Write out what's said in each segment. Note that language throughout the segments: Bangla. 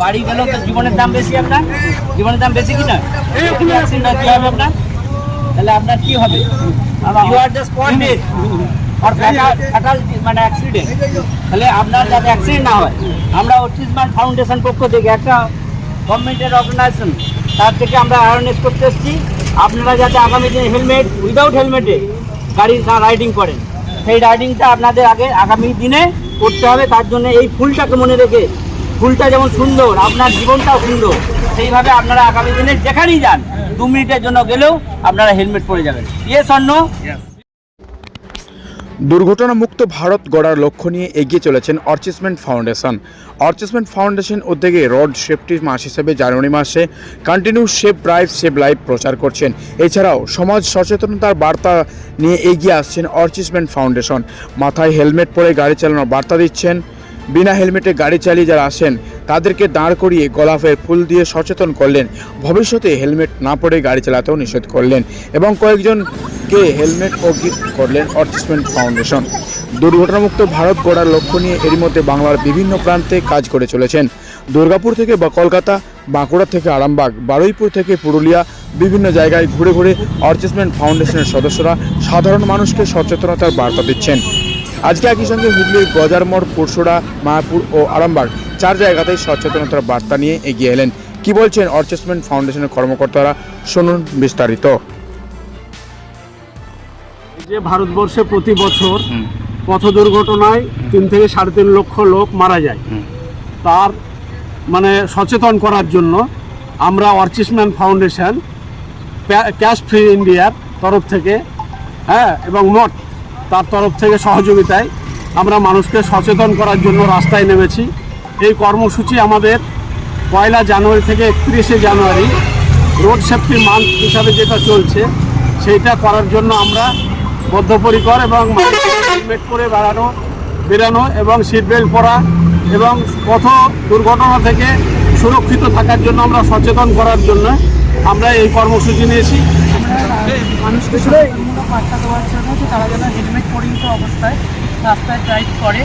বাড়ি গেল তো জীবনের দাম বেশি আপনার? জীবনের দাম বেশি কিনা কি হবে আপনার? তাহলে আপনার কি হবে? You are just dead or fatal মানে অ্যাক্সিডেন্ট তাহলে আপনার যাতে অ্যাক্সিডেন্ট না হয় আমরা অটিজমান ফাউন্ডেশন পক্ষ থেকে একটা গভর্নমেন্টের অর্গানাইজেশন তার থেকে আমরা অ্যাওয়ারনেস করতে এসেছি। আপনারা যাতে আগামী দিনে হেলমেট উইদাউট হেলমেটে গাড়ি রাইডিং করেন। সেই রাইডিংটা আপনাদের আগে আগামী দিনে করতে হবে। তার জন্য এই ফুলটাকে মনে রেখে ফুলটা যেমন সুন্দর আপনার জীবনটাও সুন্দর সেইভাবে আপনারা আগামী দিনে যেখানেই যান দু মিনিটের জন্য গেলেও আপনারা হেলমেট পরে যাবেন। ইয়ে স্বর্ণ দুর্ঘটনামুক্ত ভারত গড়ার লক্ষ্য নিয়ে এগিয়ে চলেছেন অর্চিসমেন্ট ফাউন্ডেশন অর্চিসমেন্ট ফাউন্ডেশন উদ্যোগে রোড সেফটি মাস হিসেবে জানুয়ারি মাসে continue safe drive save life প্রচার করছেন। এছাড়াও সমাজ সচেতনতার বার্তা নিয়ে এগিয়ে আসছেন অর্চিসমেন্ট ফাউন্ডেশন। মাথায় হেলমেট পরে গাড়ি চালানোর বার্তা দিচ্ছেন। বিনা হেলমেটে গাড়ি চালিয়ে যারা আসেন, তাদেরকে দাঁড় করিয়ে গোলাপের ফুল দিয়ে সচেতন করলেন। ভবিষ্যতে হেলমেট না পরে গাড়ি চালাতেও নিষেধ করলেন এবং কয়েকজনকে হেলমেট ও গিফট করলেন অর্টিসমেন্ট ফাউন্ডেশন। দুর্ঘটনামুক্ত ভারত গড়ার লক্ষ্য নিয়ে এরই মধ্যে বাংলার বিভিন্ন প্রান্তে কাজ করে চলেছেন। দুর্গাপুর থেকে বা কলকাতা, বাঁকুড়া থেকে আরামবাগ, বারুইপুর থেকে পুরুলিয়া বিভিন্ন জায়গায় ঘুরে ঘুরে অর্টিসমেন্ট ফাউন্ডেশনের সদস্যরা সাধারণ মানুষকে সচেতনতার বার্তা দিচ্ছেন। আজকে একই সঙ্গে হুগলির গজারমোড় পুরসুরা মায়াপুর ও আরামবাগ চার জায়গাতেই সচেতনতার বার্তা নিয়ে এগিয়ে এলেন। কি বলছেন অর্চেসমেন্ট ফাউন্ডেশনের কর্মকর্তারা? শুনুন বিস্তারিত। যে ভারতবর্ষে প্রতি বছর পথ দুর্ঘটনায় তিন থেকে সাড়ে তিন লক্ষ লোক মারা যায়। তার মানে সচেতন করার জন্য আমরা অর্চিসম্যান ফাউন্ডেশন ক্যাশ ফ্রি ইন্ডিয়ার তরফ থেকে হ্যাঁ এবং মোট তার তরফ থেকে সহযোগিতায় আমরা মানুষকে সচেতন করার জন্য রাস্তায় নেমেছি। এই কর্মসূচি আমাদের পয়লা জানুয়ারি থেকে একত্রিশে জানুয়ারি, রোড সেফটি মান্থ হিসাবে যেটা চলছে, সেইটা করার জন্য আমরা বদ্ধপরিকর এবং হেলমেট করে বেড়ানো, বেরানো এবং সিট বেল্ট পরা এবং পথ দুর্ঘটনা থেকে সুরক্ষিত থাকার জন্য আমরা সচেতন করার জন্য আমরা এই কর্মসূচি নিয়েছি। মানুষকে সচেতনমূলক বার্তা দেওয়ার জন্য যে তারা যেন হেলমেট পরিহিত অবস্থায় রাস্তায় ড্রাইভ করে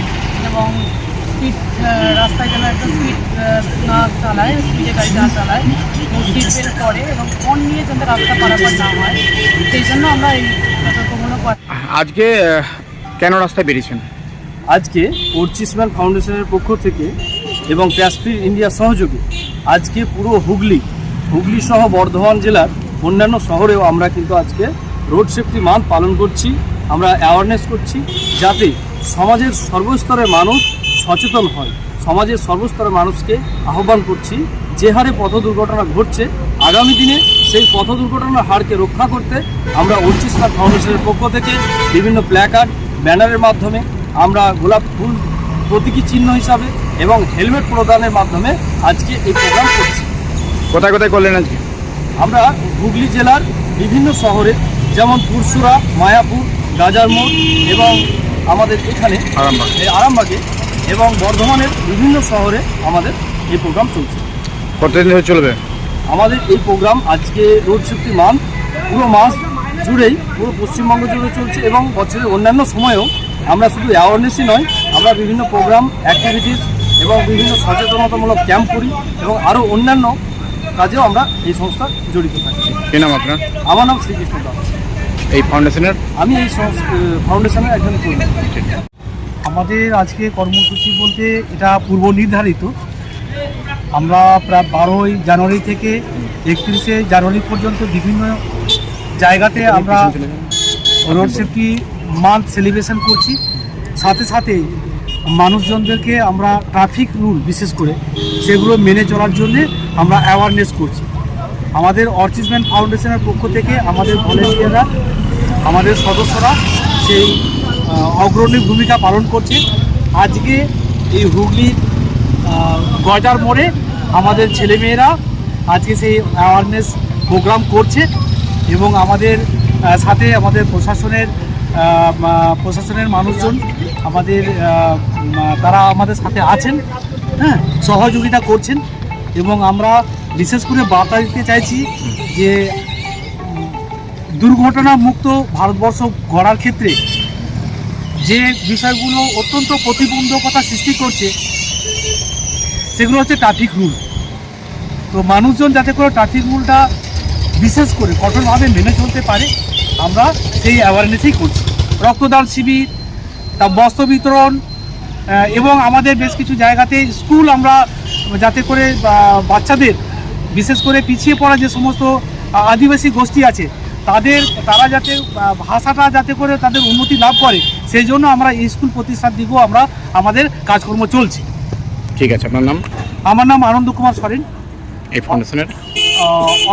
এবং স্পিড রাস্তায় যেন একটা স্পিড না চালায় স্পিডে গাড়ি না চালায় এবং সিট বেল্ট করে এবং ফোন নিয়ে যাতে রাস্তা পারাপার না হয় সেই জন্য আমরা এই সতর্কমূলক আজকে কেন রাস্তায় বেরিয়েছেন? আজকে অর্চিসম্যান ফাউন্ডেশনের পক্ষ থেকে এবং প্যাসফ্রি ইন্ডিয়া সহযোগে। আজকে পুরো হুগলি হুগলি সহ বর্ধমান জেলার অন্যান্য শহরেও আমরা কিন্তু আজকে রোড সেফটি মান্থ পালন করছি, আমরা অ্যাওয়ারনেস করছি যাতে সমাজের সর্বস্তরের মানুষ সচেতন হয়। সমাজের সর্বস্তরের মানুষকে আহ্বান করছি, যে হারে পথ দুর্ঘটনা ঘটছে, আগামী দিনে সেই পথ দুর্ঘটনার হারকে রক্ষা করতে আমরা অর্চিসম্যান ফাউন্ডেশনের পক্ষ থেকে বিভিন্ন প্ল্যাকার্ড ব্যানারের মাধ্যমে আমরা গোলাপ ফুল প্রতীকী চিহ্ন হিসাবে এবং হেলমেট প্রদানের মাধ্যমে আজকে এই প্রোগ্রাম করছি। কোথায় কোথায় করলেন আজকে? আমরা হুগলি জেলার বিভিন্ন শহরে যেমন পুরসুরা মায়াপুর গাজারমোড় এবং আমাদের এখানে আরামবাগ। এই আরামবাগে এবং বর্ধমানের বিভিন্ন শহরে আমাদের এই প্রোগ্রাম চলছে। কতদিন ধরে চলবে? আমাদের এই প্রোগ্রাম আজকে রোড সেফটি মান্থ পুরো মাস জুড়েই পুরো পশ্চিমবঙ্গ জুড়ে চলছে এবং বছরের অন্যান্য সময়েও আমরা শুধু অ্যাওয়ারনেসই নয় আমরা বিভিন্ন প্রোগ্রাম অ্যাক্টিভিটিস এবং বিভিন্ন সচেতনতামূলক ক্যাম্প করি এবং আরও অন্যান্য কাজেও আমরা এই সংস্থা জড়িত থাকি। কি নাম আপনার? আমার নাম শ্রীকৃষ্ণ দাস। এই ফাউন্ডেশনের? আমি এই ফাউন্ডেশনের একজন কর্মী। আমাদের আজকে কর্মসূচি বলতে এটা পূর্ব নির্ধারিত। আমরা প্রায় বারোই জানুয়ারি থেকে একত্রিশে জানুয়ারি পর্যন্ত বিভিন্ন জায়গাতে আমরা রোড সেফটি মান্থ সেলিব্রেশন করছি। সাথে সাথে মানুষজনদেরকে আমরা ট্রাফিক রুল বিশেষ করে সেগুলো মেনে চলার জন্যে আমরা অ্যাওয়ারনেস করছি। আমাদের অর্চিসম্যান ফাউন্ডেশনের পক্ষ থেকে আমাদের ভলেন্টিয়াররা আমাদের সদস্যরা সেই অগ্রণী ভূমিকা পালন করছে। আজকে এই হুগলির গজার মোড়ে আমাদের ছেলেমেয়েরা আজকে সেই অ্যাওয়ারনেস প্রোগ্রাম করছে এবং আমাদের সাথে আমাদের প্রশাসনের প্রশাসনের মানুষজন আমাদের তারা আমাদের সাথে আছেন হ্যাঁ সহযোগিতা করছেন এবং আমরা বিশেষ করে বার্তা দিতে চাইছি যে দুর্ঘটনা মুক্ত ভারতবর্ষ গড়ার ক্ষেত্রে যে বিষয়গুলো অত্যন্ত প্রতিবন্ধকতা সৃষ্টি করছে, সেগুলো হচ্ছে ট্রাফিক রুল। তো মানুষজন যাতে করে ট্রাফিক রুলটা বিশেষ করে কঠোরভাবে মেনে চলতে পারে, আমরা সেই অ্যাওয়ারনেসই করছি। রক্তদান শিবির তা বস্ত্র বিতরণ এবং আমাদের বেশ কিছু জায়গাতে স্কুল আমরা যাতে করে বাচ্চাদের বিশেষ করে পিছিয়ে পড়া যে সমস্ত আদিবাসী গোষ্ঠী আছে তাদের তারা যাতে ভাষাটা যাতে করে তাদের উন্নতি লাভ করে সেই জন্য আমরা এই স্কুল প্রতিষ্ঠার দিকেও আমরা আমাদের কাজকর্ম চলছে। ঠিক আছে আপনার নাম? আমার নাম আনন্দ কুমার সরেন। এই ফাউন্ডেশনের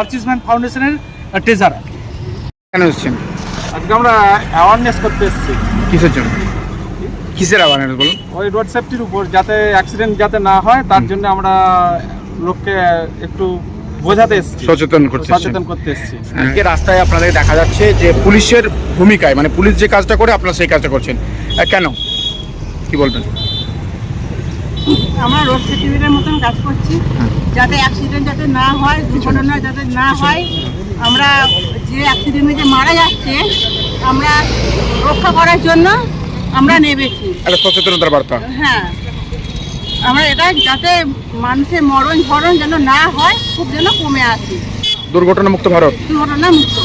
অর্চিসম্যান ফাউন্ডেশনের ট্রেজারার কেন এসেছেন? আজকে আমরা অ্যাওয়ারনেস করতে এসেছি। কিসের জন্য? কিসের অ্যাওয়ারনেস বলুন? ওই রোড সেফটির উপর যাতে অ্যাক্সিডেন্ট যাতে না হয় তার জন্য আমরা লোককে একটু বোঝাতে এসেছি। সচেতন করতে সচেতন করতে এসেছি। আজকে রাস্তায় আপনাদের দেখা যাচ্ছে যে পুলিশের ভূমিকায় মানে পুলিশ যে কাজটা করে আপনারা সেই কাজটা করছেন। কেন? কি বলবেন? আমরা রোড সেফটির মতন কাজ করছি। যাতে অ্যাক্সিডেন্ট যাতে না হয় দুর্ঘটনা যাতে না হয় আমরা যে অ্যাক্সিডেন্টে যে মারা যাচ্ছে আমরা রক্ষা করার জন্য আমরা নেমেছি। একটা সচেতনতার বার্তা। হ্যাঁ। আমরা এটা যাতে মানুষের মরণ ধরন যেন না হয় খুব যেন কমে আসে। দুর্ঘটনা মুক্ত ভারত। দুর্ঘটনা মুক্ত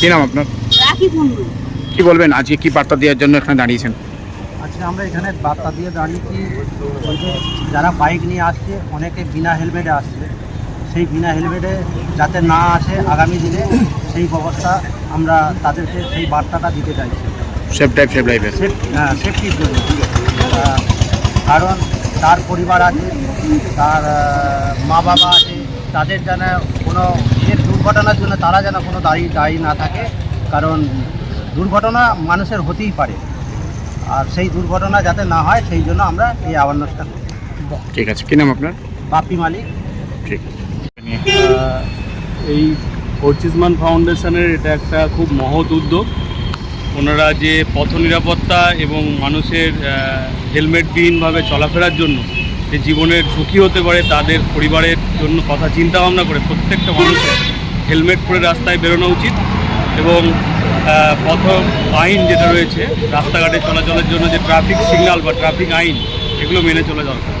কি নাম আপনার? একই কুণ্ডু কি বলবেন আজকে কি বার্তা দেওয়ার জন্য এখানে দাঁড়িয়েছেন? আজকে আমরা এখানে বার্তা দিয়ে দাঁড়িয়েছি ওই যে যারা বাইক নিয়ে আসছে অনেকে বিনা হেলমেটে আসছে। সেই বিনা হেলমেটে যাতে না আসে আগামী দিনে সেই ব্যবস্থা আমরা তাদেরকে সেই বার্তাটা দিতে চাইছি। সেফ টাইপ সেফ লাইফের সেফ হ্যাঁ সেফটির জন্য আহ, কারণ তার পরিবার আছে তার মা বাবা আছে তাদের যেন কোনো এর দুর্ঘটনার জন্য তারা যেন কোনো দায়ী দায়ী না থাকে কারণ দুর্ঘটনা মানুষের হতেই পারে। আর সেই দুর্ঘটনা যাতে না হয় সেই জন্য আমরা এই অ্যাওয়ারনেসটা করি। ঠিক আছে কি নাম আপনার? বাপি মালিক। ঠিক আছে। আহ, এই অর্চিসমান ফাউন্ডেশনের এটা একটা খুব মহৎ উদ্যোগ। ওনারা যে পথ নিরাপত্তা এবং মানুষের হেলমেটবিহীনভাবে চলাফেরার জন্য যে জীবনের ঝুঁকি হতে পারে, তাদের পরিবারের জন্য কথা চিন্তা ভাবনা করে প্রত্যেকটা মানুষের হেলমেট পরে রাস্তায় বেরোনো উচিত এবং পথ আইন যেটা রয়েছে, রাস্তাঘাটে চলাচলের জন্য যে ট্রাফিক সিগন্যাল বা ট্রাফিক আইন, এগুলো মেনে চলা দরকার।